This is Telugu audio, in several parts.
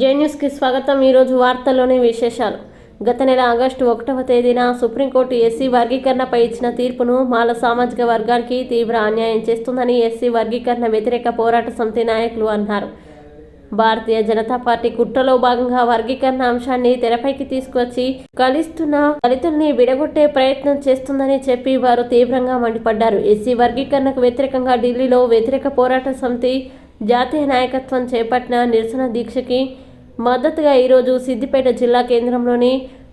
జేన్యూస్కి స్వాగతం. ఈరోజు వార్తల్లోని విశేషాలు. గత నెల ఆగస్టు ఒకటవ తేదీన సుప్రీంకోర్టు ఎస్సీ వర్గీకరణపై ఇచ్చిన తీర్పును మాల సామాజిక వర్గానికి తీవ్ర అన్యాయం చేస్తుందని ఎస్సీ వర్గీకరణ వ్యతిరేక పోరాట సమితి నాయకులు అన్నారు. భారతీయ జనతా పార్టీ కుట్రలో భాగంగా వర్గీకరణ అంశాన్ని తెరపైకి తీసుకువచ్చి కలిస్తున్న దళితుల్ని విడగొట్టే ప్రయత్నం చేస్తుందని చెప్పి వారు తీవ్రంగా మండిపడ్డారు. ఎస్సీ వర్గీకరణకు వ్యతిరేకంగా ఢిల్లీలో వ్యతిరేక పోరాట సమితి జాతీయ నాయకత్వం చేపట్టిన నిరసన దీక్షకి మద్దతుగా ఈరోజు సిద్దిపేట జిల్లా కేంద్రంలోని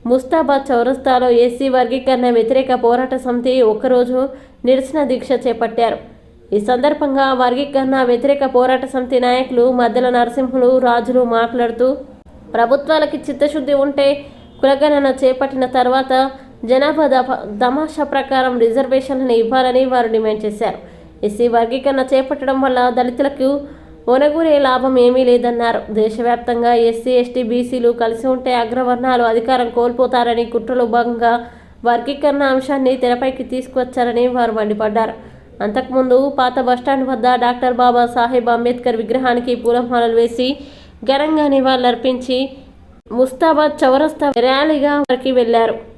ముస్తాబాద్ చౌరస్తాలో ఎస్సీ వర్గీకరణ వ్యతిరేక పోరాట సమితి ఒకరోజు నిరసన దీక్ష చేపట్టారు. ఈ సందర్భంగా వర్గీకరణ వ్యతిరేక పోరాట సమితి నాయకులు మద్దెల నరసింహులు రాజులు మాట్లాడుతూ ప్రభుత్వాలకి చిత్తశుద్ధి ఉంటే కులగణన చేపట్టిన తర్వాత జనాభా దప దమాషా ప్రకారం రిజర్వేషన్లను ఇవ్వాలని వారు డిమాండ్ చేశారు. ఎస్సీ వర్గీకరణ చేపట్టడం వల్ల దళితులకు ఒనగూరే లాభం ఏమీ లేదన్నారు. దేశవ్యాప్తంగా ఎస్సీ ఎస్టీ బీసీలు కలిసి ఉంటే అగ్రవర్ణాలు అధికారం కోల్పోతారని కుట్రలో భాగంగా వర్గీకరణ అంశాన్ని తెరపైకి తీసుకువచ్చారని వారు మండిపడ్డారు. అంతకుముందు పాత బస్టాండ్ వద్ద డాక్టర్ బాబా సాహెబ్ అంబేద్కర్ విగ్రహానికి పూలమాలలు వేసి ఘనంగా నివాళులర్పించి ముస్తాబాద్ చౌరస్తా ర్యాలీగా వారికి వెళ్ళారు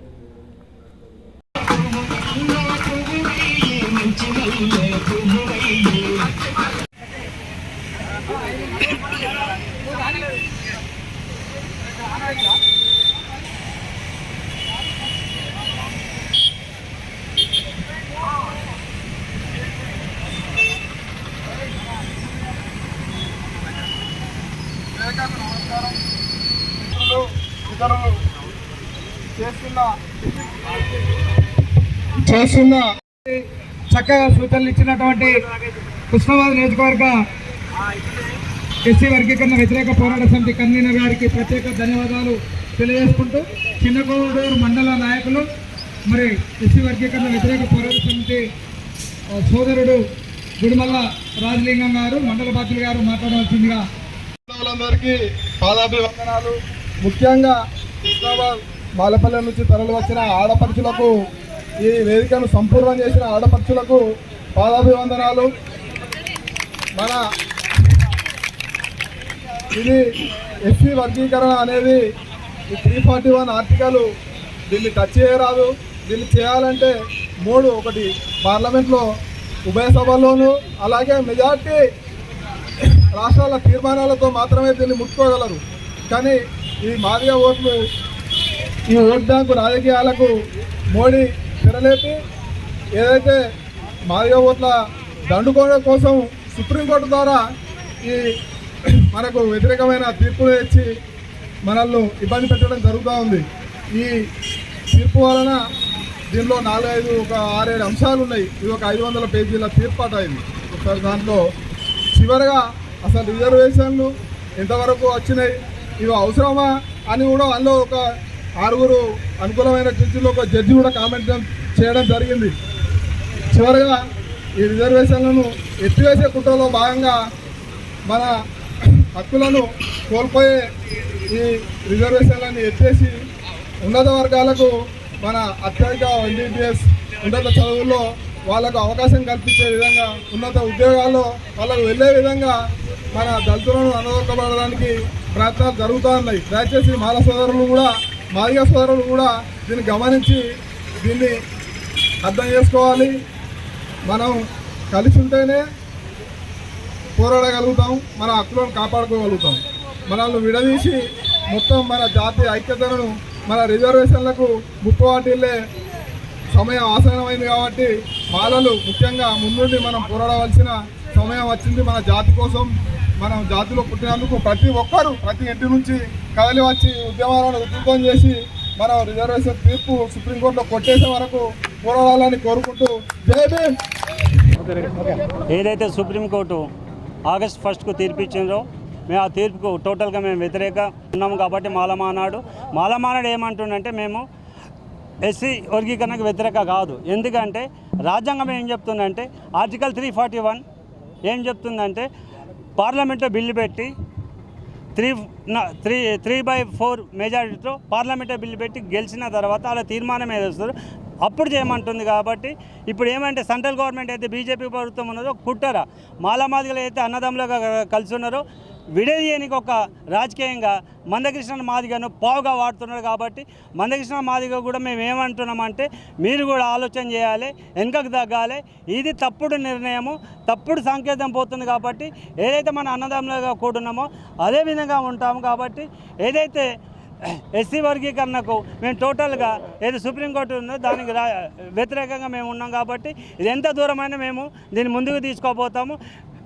చేస్తున్న చక్కగా సూచనలు ఇచ్చినటువంటి కృష్ణాబాద్ నియోజకవర్గ ఎస్సీ వర్గీకరణ వ్యతిరేక పోరాట సమితి కన్వీనర్ గారికి ప్రత్యేక ధన్యవాదాలు తెలియజేసుకుంటూ చిన్నకోడూరు మండల నాయకులు మరి ఎస్సీ వర్గీకరణ వ్యతిరేక పోరాట సమితి సోదరుడు గుడిమల్ల రాజలింగం గారు మండల బాధ్యులు గారు మాట్లాడవలసిందిగా అందరికీ పాదాభివందనాలు. ముఖ్యంగా హుస్నాబాద్ బాలపల్లె నుంచి తరలి వచ్చిన ఆడపడుచులకు ఈ వేదికను సంపూర్ణం చేసిన ఆడపక్షులకు పాదాభివందనాలు. మన ఇది ఎస్సీ వర్గీకరణ అనేది ఈ త్రీ ఫార్టీ వన్ ఆర్టికల్ దీన్ని టచ్ చేయరాదు. దీన్ని చేయాలంటే మూడు ఒకటి పార్లమెంట్లో ఉభయ సభల్లోనూ అలాగే మెజార్టీ రాష్ట్రాల తీర్మానాలతో మాత్రమే దీన్ని ముట్టుకోగలరు. కానీ ఈ మాదిగా ఓట్లు ఈ ఓట్ బ్యాంకు రాజకీయాలకు మోడీ తెరలేపి ఏదైతే మాదిగ ఓట్ల దండుకోవడం కోసం సుప్రీంకోర్టు ద్వారా ఈ మనకు వ్యతిరేకమైన తీర్పులు ఇచ్చి మనల్ని ఇబ్బంది పెట్టడం జరుగుతూ ఉంది. ఈ తీర్పు వలన దీనిలో నాలుగైదు ఒక ఆరేడు అంశాలు ఉన్నాయి. ఇది ఒక ఐదు వందల పేజీల తీర్పాట ఇది. ఒకసారి దాంట్లో చివరిగా అసలు రిజర్వేషన్లు ఎంతవరకు వచ్చినాయి? ఇవి అవసరమా అని కూడా అందులో ఒక ఆరుగురు అనుకూలమైన జడ్జిలో ఒక జడ్జి కూడా కామెంట్ చేయడం జరిగింది. చివరగా ఈ రిజర్వేషన్లను ఎత్తివేసే కుట్రలో భాగంగా మన హక్కులను కోల్పోయే ఈ రిజర్వేషన్లను ఎత్తేసి ఉన్నత వర్గాలకు మన అత్యధిక ఎన్డీపీఎస్ ఉన్నత చదువుల్లో వాళ్ళకు అవకాశం కల్పించే విధంగా ఉన్నత ఉద్యోగాల్లో వాళ్ళకు వెళ్ళే విధంగా మన దళితులను అనువర్తపడడానికి ప్రయత్నాలు జరుగుతూ ఉన్నాయి. దయచేసి మాల సోదరులు కూడా మాదిగ సోదరులు కూడా దీన్ని గమనించి దీన్ని అర్థం చేసుకోవాలి. మనం కలిసి ఉంటేనే పోరాడగలుగుతాం మన హక్కులను కాపాడుకోగలుగుతాం. మనల్ని విడదీసి మొత్తం మన జాతి ఐక్యతను మన రిజర్వేషన్లకు ముప్పు వాటిల్లే సమయం ఆసనమైంది కాబట్టి మాలలు ముఖ్యంగా ముందుండి మనం పోరాడవలసిన సమయం వచ్చింది మన జాతి కోసం. మనం జాతిలో పుట్టినందుకు ప్రతి ఒక్కరు ప్రతి ఇంటి నుంచి కదలి వచ్చి ఉద్యమాలను ఉధృతం చేసి మనం రిజర్వేషన్ తీర్పు సుప్రీంకోర్టులో కొట్టేసే వరకు పోరాడాలని కోరుకుంటూ జై ఏదైతే సుప్రీంకోర్టు ఆగస్ట్ ఫస్ట్కు తీర్పు ఇచ్చిందో మేము ఆ తీర్పుకు టోటల్గా మేము వ్యతిరేక ఉన్నాము కాబట్టి మాలమానాడు. మాలమానాడు ఏమంటుండంటే మేము ఎస్సీ వర్గీకరణకు వ్యతిరేక కాదు. ఎందుకంటే రాజ్యాంగం ఏం చెప్తుందంటే ఆర్టికల్ త్రీ ఫార్టీ వన్ ఏం చెప్తుందంటే పార్లమెంట్లో బిల్లు పెట్టి త్రీ నా- త్రీ త్రీ బై ఫోర్ మెజారిటీతో పార్లమెంట్లో బిల్లు పెట్టి గెలిచిన తర్వాత అలా తీర్మానం ఏదొస్తారు అప్పుడు చేయమంటుంది కాబట్టి ఇప్పుడు ఏమంటే సెంట్రల్ గవర్నమెంట్ అయితే బీజేపీ ప్రభుత్వం ఉన్నదో కుట్టరా. మాలామాదిగలు అయితే అన్నదమ్ములుగా కలిసి ఉన్నారో విడదీయనికి ఒక రాజకీయంగా మందకృష్ణ మాదిగను పావుగా వాడుతున్నాడు కాబట్టి మందకృష్ణ మాదిగ కూడా మేము ఏమంటున్నామంటే మీరు కూడా ఆలోచన చేయాలి వెనుకకు తగ్గాలి. ఇది తప్పుడు నిర్ణయము తప్పుడు సంకేతం పోతుంది కాబట్టి ఏదైతే మన అన్నదమ్ములుగా కూడున్నామో అదే విధంగా ఉంటాము కాబట్టి ఏదైతే ఎస్సీ వర్గీకరణకు మేము టోటల్గా ఏది సుప్రీంకోర్టు ఉందో దానికి రా వ్యతిరేకంగా మేము ఉన్నాం కాబట్టి ఇది ఎంత దూరమైనా మేము దీన్ని ముందుకు తీసుకోపోతాము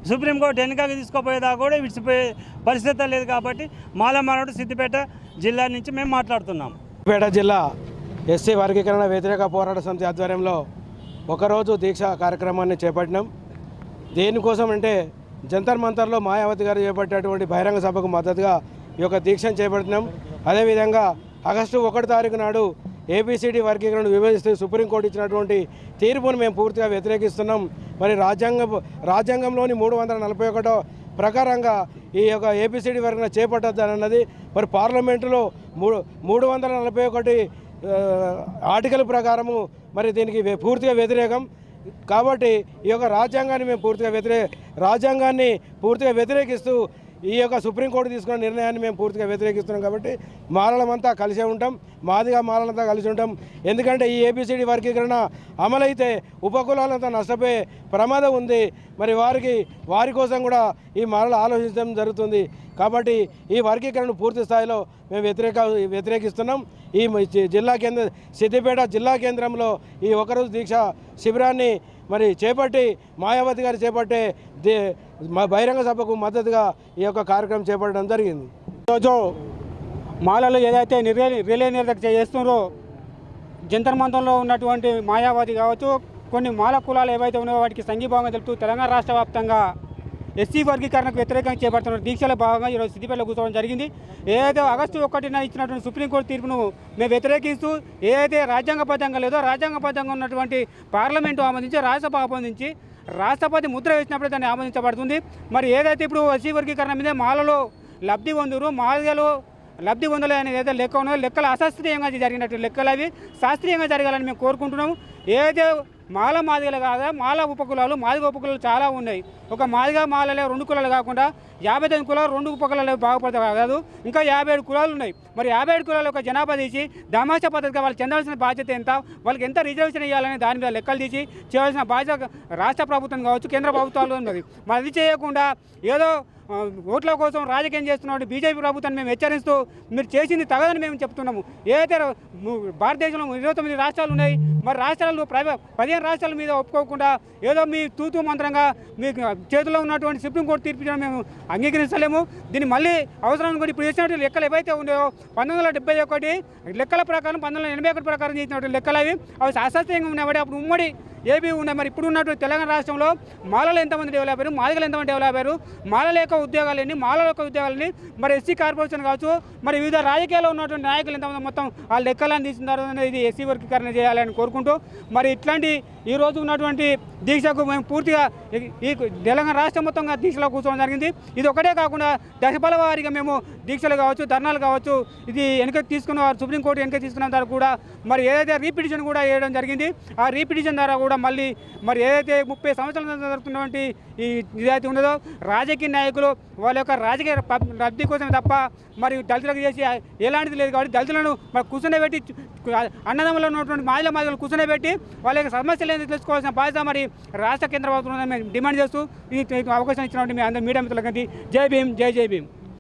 సుప్రీంకోర్టు వెనుకకు తీసుకోపోయేదా కూడా విడిచిపోయే పరిస్థితి లేదు కాబట్టి మాలమానవుడు సిద్దిపేట జిల్లా నుంచి మేము మాట్లాడుతున్నాం. సిద్దిపేట జిల్లా ఎస్సీ వర్గీకరణ వ్యతిరేక పోరాట సమితి ఆధ్వర్యంలో ఒకరోజు దీక్ష కార్యక్రమాన్ని చేపట్టినాం. దేనికోసం అంటే జంతర్ మంతర్లో మాయావతి గారు చేపట్టేటువంటి బహిరంగ సభకు మద్దతుగా ఈ యొక్క దీక్షను చేపడుతున్నాం అదేవిధంగా ఆగస్టు ఒకటి తారీఖు నాడు ఏబిసిడి వర్గీకరణను విభజిస్తూ సుప్రీంకోర్టు ఇచ్చినటువంటి తీర్పును మేము పూర్తిగా వ్యతిరేకిస్తున్నాం. మరి రాజ్యాంగ రాజ్యాంగంలోని మూడు వందల నలభై ఒకటో ప్రకారంగా ఈ యొక్క ఏపీసీడీ వర్గన చేపట్టద్దు అన్నది మరి పార్లమెంటులో మూడు మూడు వందల నలభై ఒకటి ఆర్టికల్ ప్రకారము మరి దీనికి పూర్తిగా వ్యతిరేకం. కాబట్టి ఈ యొక్క రాజ్యాంగాన్ని మేము పూర్తిగా వ్యతిరే రాజ్యాంగాన్ని పూర్తిగా వ్యతిరేకిస్తూ ఈ యొక్క సుప్రీంకోర్టు తీసుకున్న నిర్ణయాన్ని మేము పూర్తిగా వ్యతిరేకిస్తున్నాం కాబట్టి మాలలమంతా కలిసే ఉంటాం. మాదిగా మాలలంతా కలిసి ఉంటాం. ఎందుకంటే ఈ ఏబిసిడి వర్గీకరణ అమలైతే ఉపకులాలంతా నష్టపోయే ప్రమాదం ఉంది. మరి వారికి వారి కోసం కూడా ఈ మాలలు ఆలోచించడం జరుగుతుంది. కాబట్టి ఈ వర్గీకరణ పూర్తి స్థాయిలో మేము వ్యతిరేక వ్యతిరేకిస్తున్నాం. ఈ జిల్లా కేంద్ర సిద్దిపేట జిల్లా కేంద్రంలో ఈ ఒకరోజు దీక్ష శిబిరాన్ని మరి చేపట్టి మాయావతి గారు చేపట్టే దే మా బహిరంగ సభకు మద్దతుగా ఈ యొక్క కార్యక్రమం చేపట్టడం జరిగింది. ఈరోజు మాలలో ఏదైతే నిర్లే రిలే నిరదక చేస్తున్నారో జంతర్ మంతంలో ఉన్నటువంటి మాయావతి కావచ్చు కొన్ని మాల కులాలు ఏవైతే ఉన్నాయో వాటికి సంఘీభావంగా తెలుపుతూ తెలంగాణ రాష్ట్ర వ్యాప్తంగా ఎస్సీ వర్గీకరణకు వ్యతిరేకంగా చేపడుతున్న దీక్షల భాగంగా ఈరోజు సిద్దిపేటలో కూర్చోవడం జరిగింది. ఏదైతే ఆగస్టు ఒకటిన ఇచ్చినటువంటి సుప్రీంకోర్టు తీర్పును మేము వ్యతిరేకిస్తూ ఏదైతే రాజ్యాంగబద్ధంగా లేదో రాజ్యాంగబద్ధంగా ఉన్నటువంటి పార్లమెంటు ఆమోదించి రాజ్యసభ ఆమోదించి రాష్ట్రపతి ముద్ర వేసినప్పుడు దాన్ని ఆమోదించబడుతుంది. మరి ఏదైతే ఇప్పుడు ఎస్సీ వర్గీకరణ మీద మాలలో లబ్ధి పొందురు మాలలు లబ్ధి పొందలే అనేది ఏదైతే లెక్క ఉన్నదో. లెక్కలు అశాస్త్రీయంగా జరిగినట్టు లెక్కలు అవి. శాస్త్రీయంగా జరగాలని మేము కోరుకుంటున్నాము. ఏదైతే మాల మాదిగలు కాదా మాల ఉపకులాలు మాదిగ ఉపకులాలు చాలా ఉన్నాయి. ఒక మాదిగ మాలలే రెండు కులాలు కాకుండా యాభై తొమ్మిది కులాలు రెండు ఉపకులాలు బాగుపడతాయి కాదు. ఇంకా యాభై ఏడు కులాలు ఉన్నాయి. మరి యాభై ఏడు కులాలు ఒక జనాభా తీసి దామాషా పద్ధతిగా వాళ్ళు చెందాల్సిన బాధ్యత ఎంత? వాళ్ళకి ఎంత రిజర్వేషన్ ఇవ్వాలని దాని మీద లెక్కలు తీసి చేయాల్సిన బాధ్యత రాష్ట్ర ప్రభుత్వం కావచ్చు కేంద్ర ప్రభుత్వాలు ఉన్నది మరి అది చేయకుండా ఏదో ఓట్ల కోసం రాజకీయం చేస్తున్నటువంటి బీజేపీ ప్రభుత్వాన్ని మేము హెచ్చరిస్తూ మీరు చేసింది తగదని మేము చెప్తున్నాము. ఏదైతే భారతదేశంలో ఇరవై తొమ్మిది రాష్ట్రాలు ఉన్నాయి మరి రాష్ట్రాలు ప్రైవేట్ పదిహేను రాష్ట్రాల మీద ఒప్పుకోకుండా ఏదో మీ తూతూ మంత్రంగా మీకు చేతిలో ఉన్నటువంటి సుప్రీంకోర్టు తీర్పు మేము అంగీకరించలేము. దీన్ని మళ్ళీ అవసరం కూడా ఇప్పుడు చేసినట్టు లెక్కలు ఏవైతే ఉన్నాయో పంతొమ్మిది వందల డెబ్బై ఒకటి లెక్కల ప్రకారం పంతొమ్మిది వందల ఎనభై ఒకటి ప్రకారం చేసినటువంటి లెక్కలు అవి. అవి శాశ్వతంగా ఉన్నాయి అప్పుడు ఉమ్మడి ఏబీ ఉన్నాయి మరి ఇప్పుడు ఉన్నటువంటి తెలంగాణ రాష్ట్రంలో మాలలు ఎంతమంది డెవలప్ అయ్యారు? మాదిగలు ఎంతమంది డెవలప్ అయ్యారు? మాలల యొక్క ఉద్యోగాలు మాలల యొక్క ఉద్యోగాలని మరి ఎస్సీ కార్పొరేషన్ కావచ్చు మరి వివిధ రాజకీయాల్లో ఉన్నటువంటి నాయకులు ఎంతమంది మొత్తం ఆ లెక్కలను తీసిన తర్వాత ఇది ఎస్సీ వర్గీకరణ చేయాలని కోరుకుంటూ మరి ఇట్లాంటి ఈ రోజు ఉన్నటువంటి దీక్షకు మేము పూర్తిగా ఈ- తెలంగాణ రాష్ట్రం మొత్తంగా దీక్షలో కూర్చోవడం జరిగింది. ఇది ఒకటే కాకుండా దశపల వారిగా మేము దీక్షలు కావచ్చు ధర్నాలు కావచ్చు ఇది వెనకకి తీసుకున్న వారు సుప్రీంకోర్టు వెనక తీసుకున్న తర్వాత కూడా మరి ఏదైతే రీపిటిషన్ కూడా వేయడం జరిగింది ఆ రీపిటిషన్ ద్వారా కూడా మళ్ళీ మరి ఏదైతే ముప్పై సంవత్సరాల జరుగుతున్నటువంటి ఈ ఇదైతే ఉన్నదో రాజకీయ నాయకులు వాళ్ళ యొక్క రాజకీయ రద్దీ కోసం తప్ప మరి దళితులకు చేసి ఎలాంటిది లేదు కాబట్టి దళితులను మరి కూర్చునేబెట్టి అన్నదమ్ములో ఉన్నటువంటి మాదిల మాదిగలు కూర్చునేబెట్టి వాళ్ళ యొక్క సమస్యలు ఏంటి తెలుసుకోవాల్సిన బాధ్యత మరి రాష్ట్ర కేంద్ర ప్రభుత్వం మేము డిమాండ్ చేస్తూ ఈ అవకాశం ఇచ్చినటువంటి మీ అందరి మీడియా మిత్రులకి జై భీమ్ జై జై భీమ్.